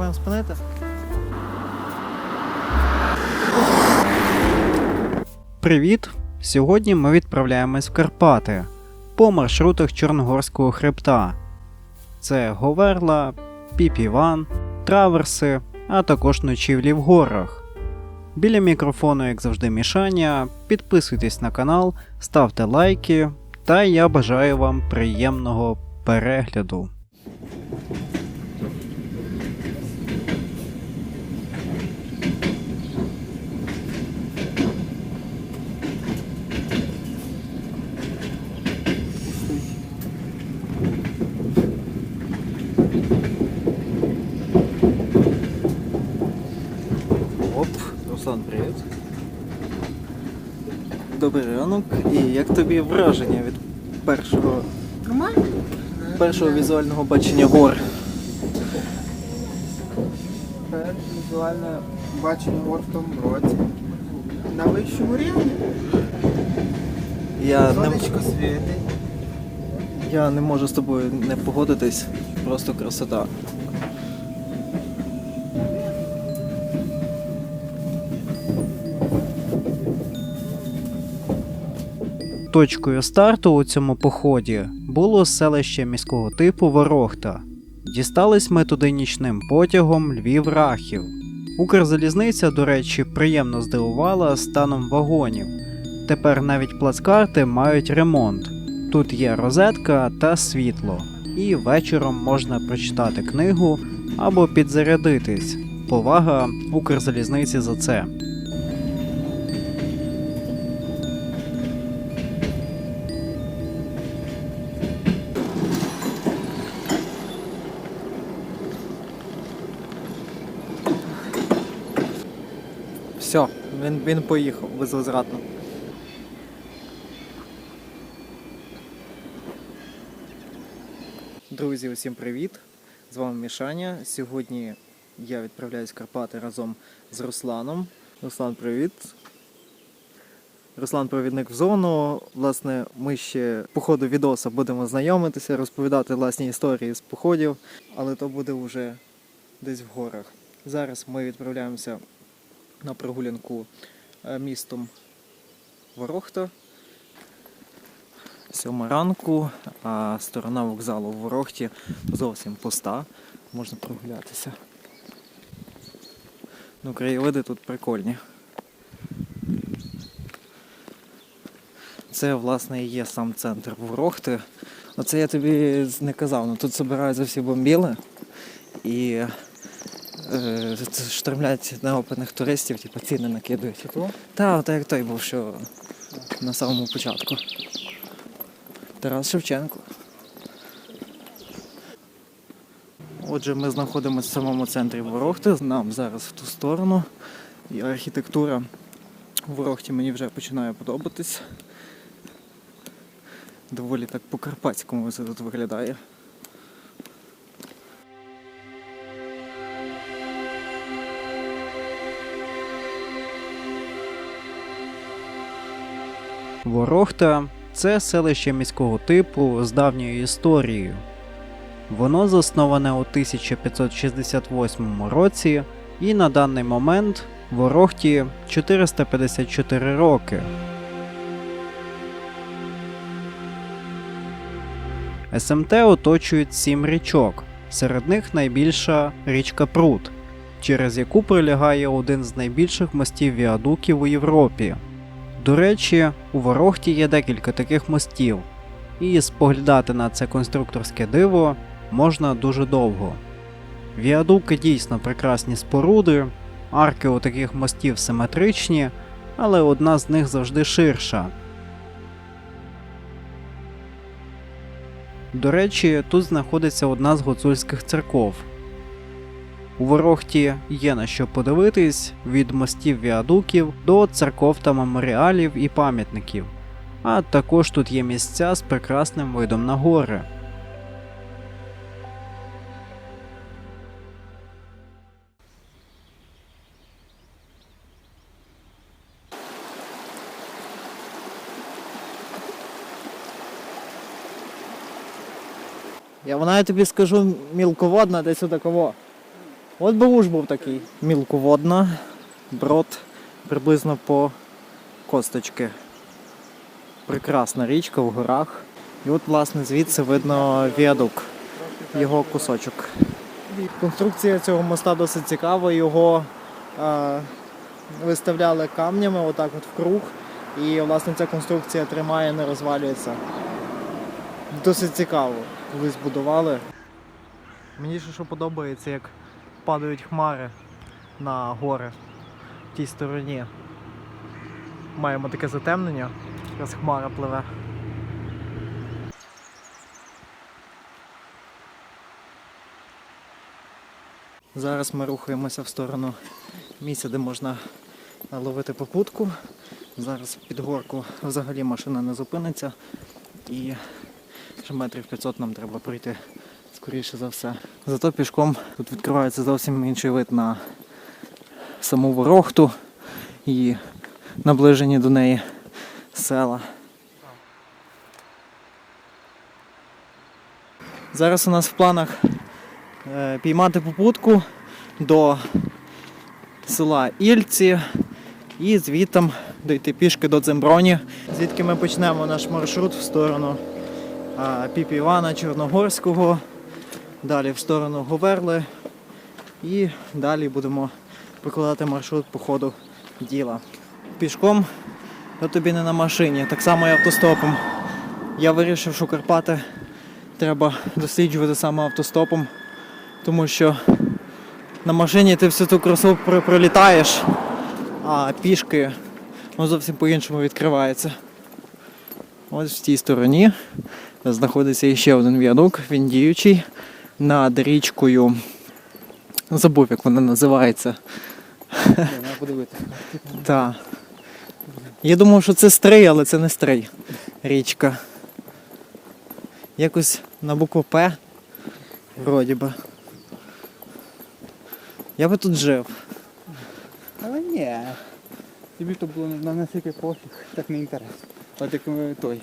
Спробуємо спинити. Привіт! Сьогодні ми відправляємось в Карпати по маршрутах Чорногорського хребта. Це Говерла, Піпіван, Траверси, а також ночівлі в горах. Біля мікрофону, як завжди, мішання. Підписуйтесь на канал, ставте лайки, та я бажаю вам приємного перегляду. Руслан, привіт. Добрий ранок. І як тобі враження від першого, Нормально? першого візуального бачення гор? Перше візуальне бачення гор в тому році. На вищому рівні. Я не, Сонечко світить. я не можу з тобою не погодитись. Просто красота. Точкою старту у цьому поході було селище міського типу Ворохта. Дістались ми туди нічним потягом Львів-Рахів. Укрзалізниця, до речі, приємно здивувала станом вагонів. Тепер навіть плацкарти мають ремонт. Тут є розетка та світло, і вечором можна прочитати книгу або підзарядитись. Повага Укрзалізниці за це. Все, він, він поїхав безвозвратно. Друзі, усім привіт! З вами Мішаня. Сьогодні я відправляюсь в Карпати разом з Русланом. Руслан, привіт. Руслан провідник в зону. Власне, ми ще по ходу відоса будемо знайомитися, розповідати власні історії з походів, але то буде вже десь в горах. Зараз ми відправляємося на прогулянку е, містом Ворохта. Сьома ранку, а сторона вокзалу в Ворохті зовсім пуста. Можна прогулятися. Ну, краєвиди тут прикольні. Це, власне, і є сам центр Ворохти. Оце я тобі не казав, ну тут збираються всі бомбіли і штормлять неопитних туристів, типу ціни накидують. Та, так як той був, що на самому початку. Тарас Шевченко. Отже, ми знаходимося в самому центрі Ворохти. Нам зараз в ту сторону. І архітектура в Ворохті мені вже починає подобатись. Доволі так по-карпатському все тут виглядає. Ворохта це селище міського типу з давньою історією. Воно засноване у 1568 році, і на даний момент Ворохті 454 роки. СМТ оточують сім річок, серед них найбільша річка Прут, через яку пролягає один з найбільших мостів віадуків у Європі. До речі, у Ворохті є декілька таких мостів, і споглядати на це конструкторське диво можна дуже довго. Віадуки дійсно прекрасні споруди, арки у таких мостів симетричні, але одна з них завжди ширша. До речі, тут знаходиться одна з гуцульських церков. У Ворохті є на що подивитись від мостів віадуків до церков та меморіалів і пам'ятників. А також тут є місця з прекрасним видом на гори. Я вона я тобі скажу мілководна десь отакого. От Бауш був такий. Мілководна, брод приблизно по косточки. Прекрасна річка в горах. І от, власне, звідси видно віадук, його кусочок. Конструкція цього моста досить цікава. Його е, виставляли камнями отак от в круг. І власне ця конструкція тримає, не розвалюється. Досить цікаво. Колись будували. Мені ще що подобається, як падають хмари на гори в тій стороні. Маємо таке затемнення, якраз хмара пливе. Зараз ми рухаємося в сторону місця, де можна ловити попутку. Зараз під горку взагалі машина не зупиниться і ще метрів 500 нам треба пройти скоріше за все. Зато пішком тут відкривається зовсім інший вид на саму ворохту і наближені до неї села. Зараз у нас в планах е, піймати попутку до села Ільці і звідтам дойти пішки до Дземброні, звідки ми почнемо наш маршрут в сторону Піпі Івана Чорногорського, далі в сторону Говерли і далі будемо прокладати маршрут по ходу діла. Пішком то тобі не на машині, так само і автостопом. Я вирішив, що Карпати треба досліджувати саме автостопом, тому що на машині ти всю ту красу пролітаєш, а пішки воно зовсім по-іншому відкривається. Ось в тій стороні знаходиться ще один віадук, він діючий над річкою. Забув, як вона називається. Треба. Так. Я думав, що це стрий, але це не стрий. Річка. Якось на букву П. Вроді би. Я би тут жив. Але ні. Тобі то було на настільки пофіг, так не інтересно. От як той.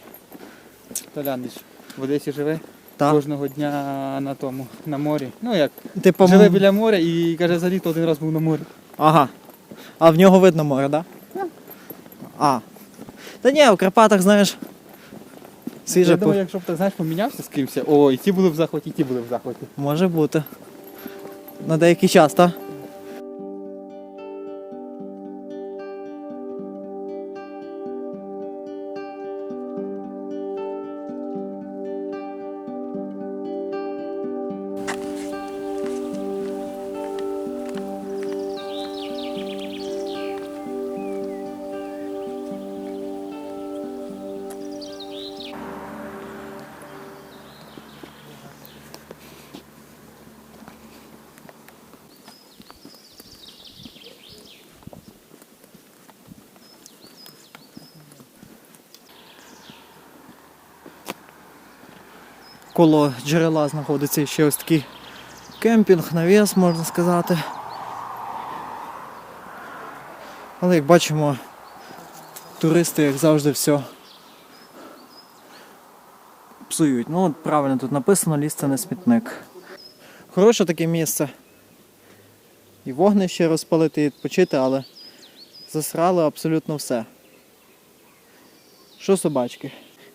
Толяндич в Одесі живе Так. кожного дня на тому, на морі. Ну як, Типу, живе біля моря і каже, за літо один раз був на морі. Ага. А в нього видно море, так? Да? А. Та ні, в Карпатах, знаєш. Свіже Я думаю, якщо б так знаєш, помінявся з кимось, о, і ті були в захваті, і ті були в захваті. Може бути. На деякий час, так? Коло джерела знаходиться ще ось такий кемпінг, навіс, можна сказати. Але як бачимо, туристи, як завжди, все псують. Ну, от правильно тут написано, ліс це не смітник. Хороше таке місце. І вогнище розпалити, і відпочити, але засрали абсолютно все. Що собачки?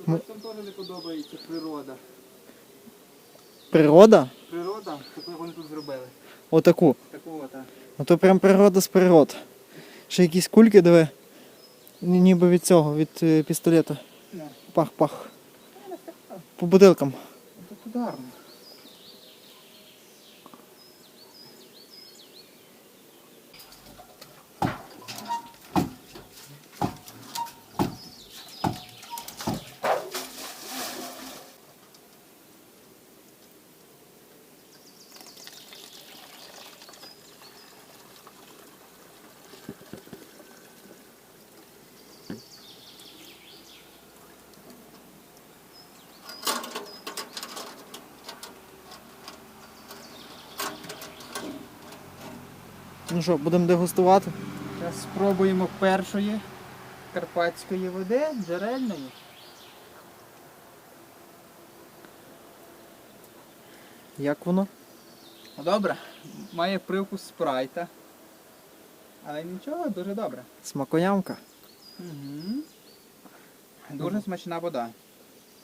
Там теж не подобається природа. Природа? Природа, таку вони тут зробили. Отаку. Такого так. Ну то прям природа з природ. Ще якісь кульки диви. Ніби від цього, від е, пістолета. Пах-пах. По бутилкам. Тут ударно. Ну що, будемо дегустувати? Зараз спробуємо першої карпатської води, джерельної. Як воно? Ну, Добре, має привкус спрайта. Але нічого, дуже добре. Смакоямка. Угу. Дуже смачна вода.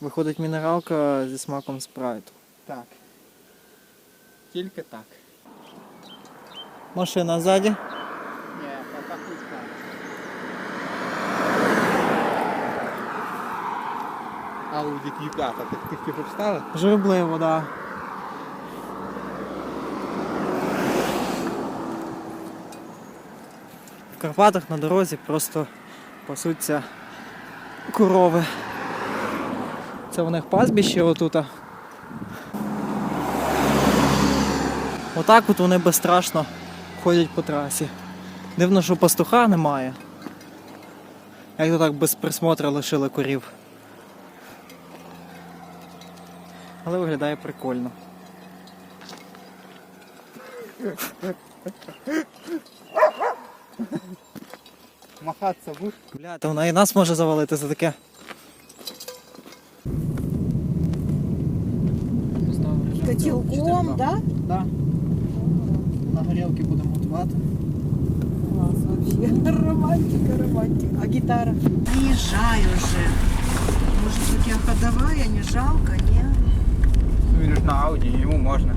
Виходить мінералка зі смаком спрайту. Так. Тільки так. Машина ззаді. Ауді Q5, ти тільки повстали? Журбливо, да. В Карпатах на дорозі просто пасуться корови. Це у них пастбище отута. Отак от вони безстрашно ходять по трасі. Дивно, що пастуха немає. Як то так без присмотру лишили корів. Але виглядає прикольно. Махатися будь. Бля, та вона і нас може завалити за таке. Котелком, да? Да. На горілки будемо готувати. Класс вообще. Романтика, романтика. А гитара? Приезжай уже. Может, у тебя ходовая, не жалко, не? Він ж на Ауді, йому можна.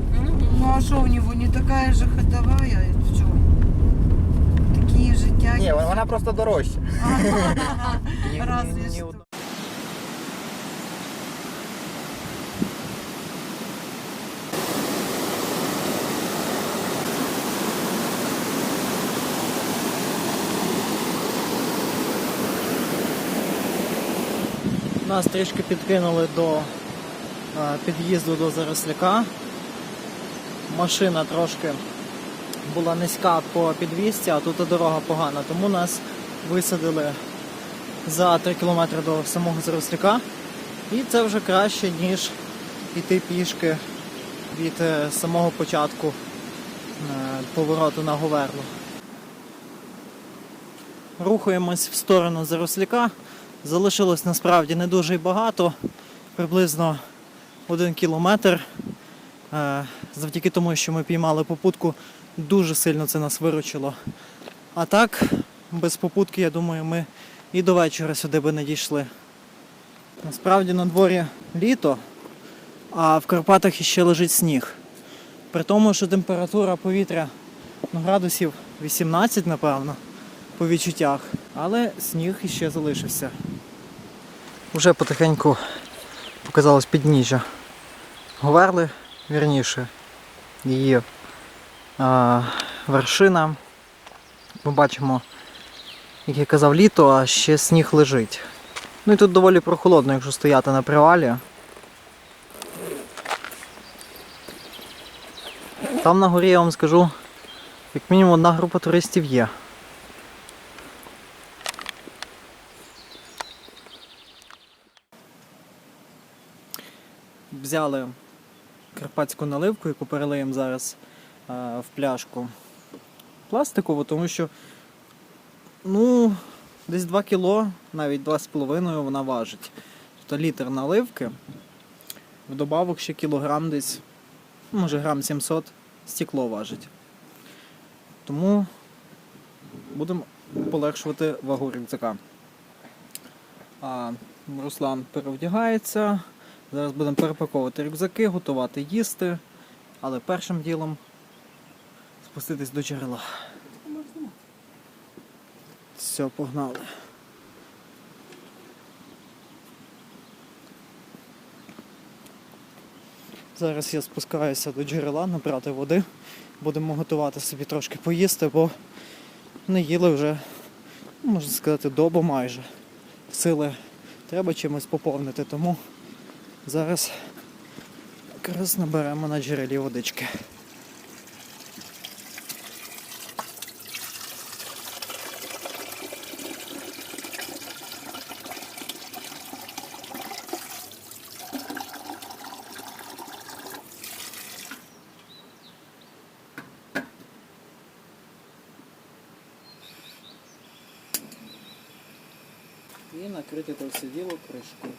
Ну а что у него не такая же ходовая? В чем? Такие же тяги. Ні, вона просто дорожча. Разве что. Нас трішки підкинули до е, під'їзду до Заросляка. Машина трошки була низька по підвісці, а тут дорога погана, тому нас висадили за 3 кілометри до самого Заросляка. І це вже краще, ніж йти пішки від е, самого початку е, повороту на Говерло. Рухаємось в сторону Заросляка. Залишилось насправді не дуже багато, приблизно один кілометр. Е, Завдяки тому, що ми піймали попутку, дуже сильно це нас виручило. А так, без попутки, я думаю, ми і до вечора сюди би не дійшли. Насправді на дворі літо, а в Карпатах іще лежить сніг. При тому, що температура повітря ну, градусів 18, напевно, по відчуттях, але сніг іще залишився. Уже потихеньку показалось підніжжя. Говерли, вірніше, її а, вершина. Ми бачимо, як я казав, літо, а ще сніг лежить. Ну і тут доволі прохолодно, якщо стояти на привалі. Там на горі я вам скажу, як мінімум одна група туристів є. Взяли карпатську наливку, яку перелиємо зараз е, в пляшку пластикову, тому що ну, десь 2 кіло, навіть 2,5 вона важить. Тобто літр наливки, вдобавок ще кілограм десь, може грам 700 стекло важить. Тому будемо полегшувати вагу рюкзака. А Руслан перевдягається. Зараз будемо перепаковувати рюкзаки, готувати їсти, але першим ділом спуститись до джерела. Все, погнали. Зараз я спускаюся до джерела набрати води. Будемо готувати собі трошки поїсти, бо не їли вже, можна сказати, добу майже. Сили треба чимось поповнити, тому зараз якраз наберемо на джерелі водички. І накрити це все діло кришкою.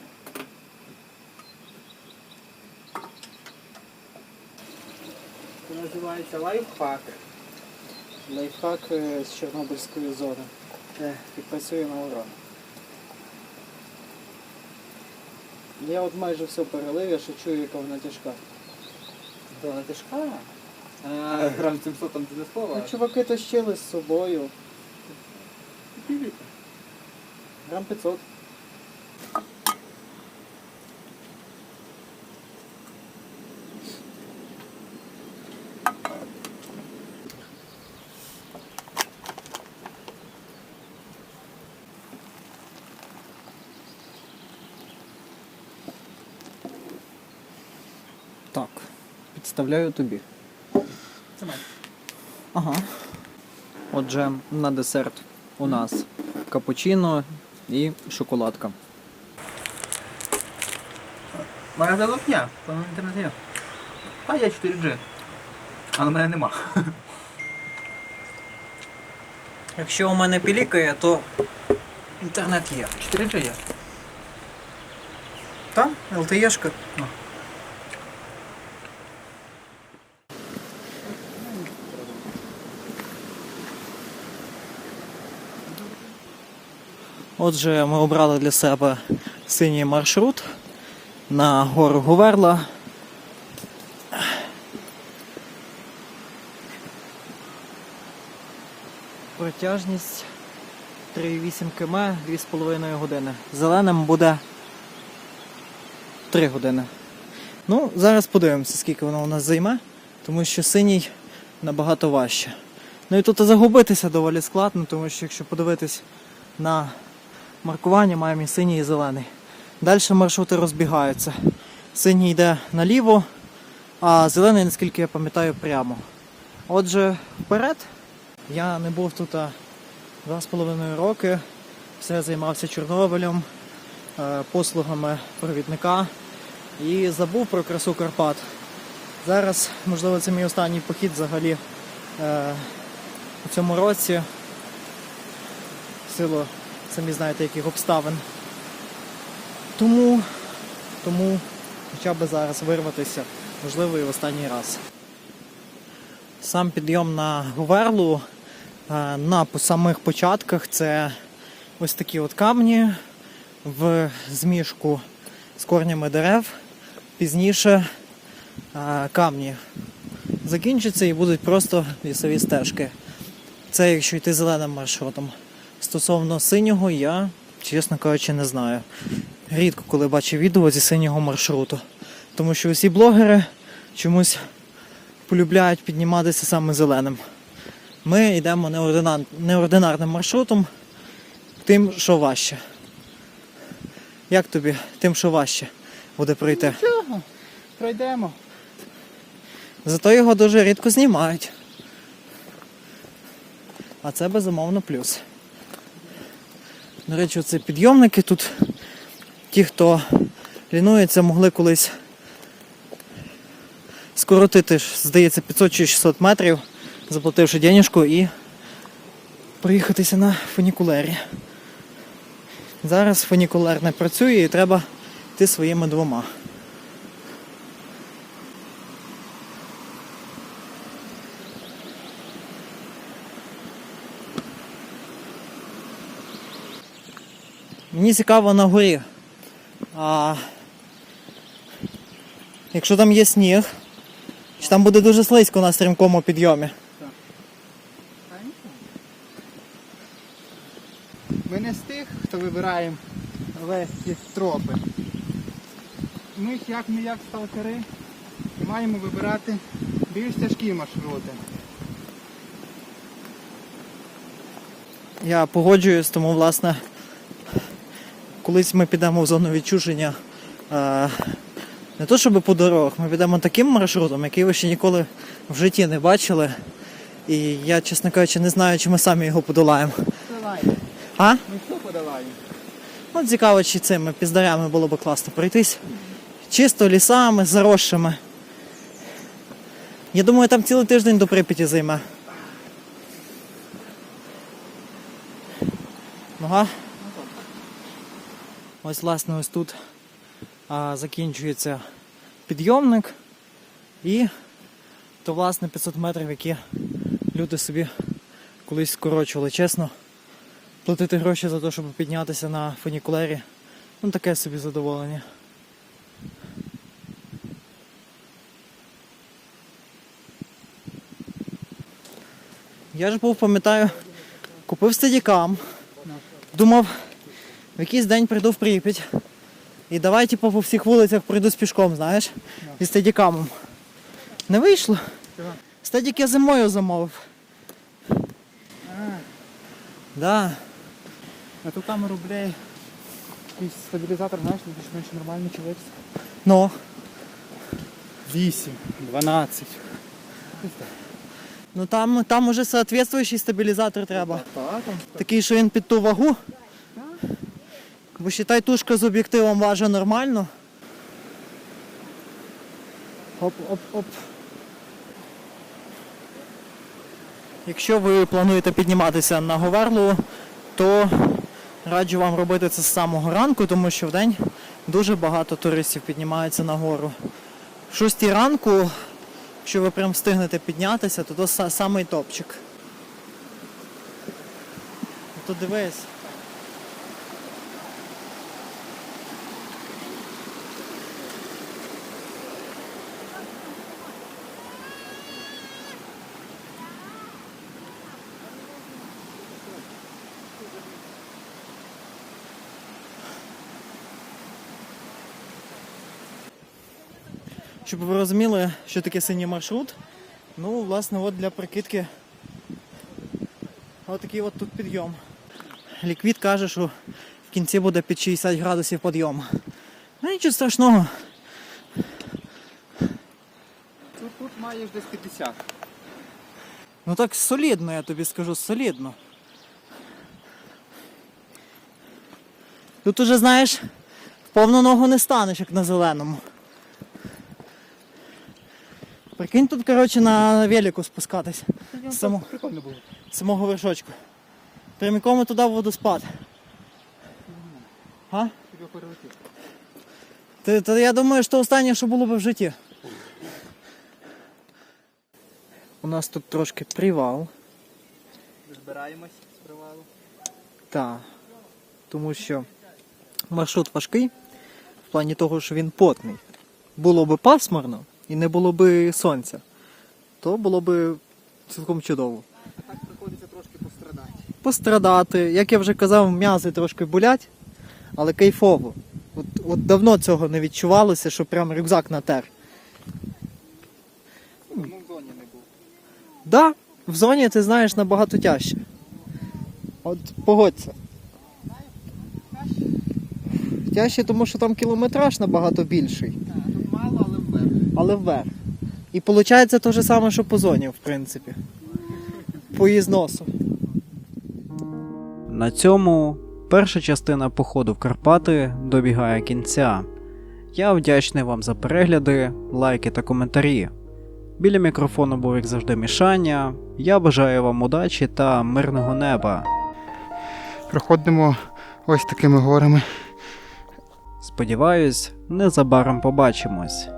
Називається лайфхак. Лайфхак е, з Чорнобильської зони. Е, Підписує на уран. Я от майже все перелив, я ще чую, яка вона тяжка. Вона тяжка. А, грам 700 там не Ну, чуваки тащили з собою. Грам 500. Так, підставляю тобі. Мене. Ага. Отже, на десерт у нас капучино і шоколадка. Моя залупня, то на інтернеті є. А я 4G. А на мене нема. Якщо у мене пілікає, то інтернет є. 4G є. Там ЛТЕшка. Отже, ми обрали для себе синій маршрут на гору Гуверла. Протяжність 3,8 км 2,5 години. Зеленим буде 3 години. Ну, зараз подивимося, скільки воно у нас займе, тому що синій набагато важче. Ну і тут загубитися доволі складно, тому що якщо подивитись на маркування, маємо і синій і зелений. Далі маршрути розбігаються. Синій йде наліво, а зелений, наскільки я пам'ятаю, прямо. Отже, вперед. Я не був тут два з половиною роки. Все займався Чорнобилем, е, послугами провідника і забув про красу Карпат. Зараз, можливо, це мій останній похід взагалі е, у цьому році. Силу, самі знаєте, яких обставин. Тому, тому хоча б зараз вирватися, можливо, і в останній раз. Сам підйом на Гуверлу е, на самих початках це ось такі от камні в змішку з корнями дерев. Пізніше е, камні закінчаться і будуть просто лісові стежки. Це якщо йти зеленим маршрутом. Стосовно синього, я, чесно кажучи, не знаю. Рідко коли бачу відео зі синього маршруту. Тому що усі блогери чомусь полюбляють підніматися саме зеленим. Ми йдемо неординар- неординарним маршрутом, тим, що важче. Як тобі тим, що важче буде пройти? Нічого, пройдемо. Зато його дуже рідко знімають. А це безумовно плюс. До речі, це підйомники тут. Ті, хто лінується, могли колись скоротити, здається, 500 чи 600 метрів, заплативши денежку і проїхатися на фунікулері. Зараз фунікулер не працює і треба йти своїми двома. Мені цікаво на горі. А якщо там є сніг, чи там буде дуже слизько на стрімкому підйомі. Ми не з тих, хто вибираємо легкі тропи. Ми ж як не як сталкери маємо вибирати більш тяжкі маршрути. Я погоджуюсь, тому власне, колись ми підемо в зону відчуження. Не то щоб по дорогах, ми підемо таким маршрутом, який ви ще ніколи в житті не бачили. І я, чесно кажучи, не знаю, чи ми самі його подолаємо. Подолаємо. А? Ми що подолаємо? Ну, цікаво, чи цими піздарями було б класно пройтись. Чисто лісами, заросшими. Я думаю, там цілий тиждень до Прип'яті займе. Ага. Ось, власне, ось тут а, закінчується підйомник. І то власне 500 метрів, які люди собі колись скорочували. Чесно, платити гроші за те, щоб піднятися на фунікулері, ну таке собі задоволення. Я ж був, пам'ятаю, купив стадікам, думав, в якийсь день прийду в Прип'ять. І давай, типу, по всіх вулицях пройдусь пішком, знаєш, зі стадікамом. Не вийшло. Стадік я зимою замовив. А, Да. на ту камеру, бля, якийсь стабілізатор, знаєш, більш-менш нормальний чоловік. Ну, 8, 12. ну там, там уже соответствуючий стабілізатор треба. Такий, що він під ту вагу. Бо считай, тушка з об'єктивом важить нормально. Оп, оп, оп. Якщо ви плануєте підніматися на Говерлу, то раджу вам робити це з самого ранку, тому що вдень дуже багато туристів піднімаються на гору. В 6 ранку, якщо ви прям встигнете піднятися, то то самий топчик. То дивись. Щоб ви розуміли, що таке синій маршрут, ну, власне, от для прикидки Отакий от тут підйом. Ліквід каже, що в кінці буде під 60 градусів підйом. Ну нічого страшного. тут, тут маєш десь 50. Ну так солідно, я тобі скажу, солідно. Тут уже, знаєш, в повну ногу не станеш, як на зеленому. Прикинь тут, коротше, на велику спускатись. Само, Прикольно було. з самого вершочку. Прямиком туди в водоспад. А? Ти, то я думаю, що останнє, що було б в житті. У нас тут трошки привал. Збираємось з привалу. Так. Тому що маршрут важкий в плані того, що він потний. Було би пасмурно і не було би сонця, то було би цілком чудово. Так приходиться трошки пострадати. Пострадати, як я вже казав, м'язи трошки болять, але кайфово. От, от давно цього не відчувалося, що прям рюкзак натер. В зоні не був. Да, в зоні ти знаєш набагато тяжче. От погодься. Тяжче, тому що там кілометраж набагато більший, Так, тут мало, але вверх. Але вверх. І виходить те ж саме, що по зоні, в принципі. По ізносу. На цьому перша частина походу в Карпати добігає кінця. Я вдячний вам за перегляди, лайки та коментарі. Біля мікрофону був як завжди Мішання. Я бажаю вам удачі та мирного неба. Проходимо ось такими горами. Сподіваюсь, незабаром побачимось.